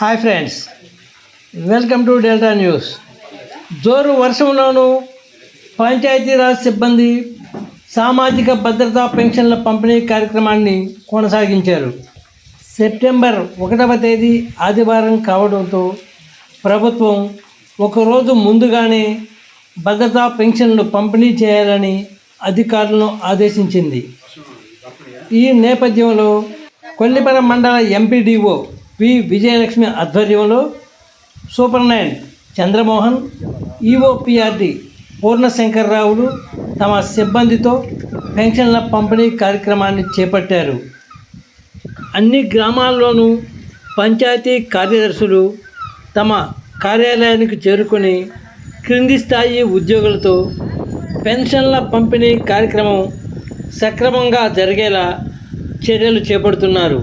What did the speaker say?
Hi friends welcome to Delta news. జోరు వర్షంలోనూ పంచాయతీరాజ్ సిబ్బంది సామాజిక భద్రతా పెన్షన్ల పంపిణీ కార్యక్రమాన్ని కొనసాగించారు. సెప్టెంబర్ ఒకటవ తేదీ ఆదివారం కావడంతో ప్రభుత్వం ఒకరోజు ముందుగానే భద్రతా పెన్షన్లు పంపిణీ చేయాలని అధికారులను ఆదేశించింది. ఈ నేపథ్యంలో కొల్లిపర మండల ఎంపీడీఓ వి విజయలక్ష్మి ఆధ్వర్యంలో సూపర్ నైన్ చంద్రమోహన్ ఈఓపిఆర్డి పూర్ణశంకర్రావులు తమ సిబ్బందితో పెన్షన్ల పంపిణీ కార్యక్రమాన్ని చేపట్టారు. అన్ని గ్రామాల్లోనూ పంచాయతీ కార్యదర్శులు తమ కార్యాలయానికి చేరుకొని క్రింది స్థాయి ఉద్యోగులతో పెన్షన్ల పంపిణీ కార్యక్రమం సక్రమంగా జరిగేలా చర్యలు చేపడుతున్నారు.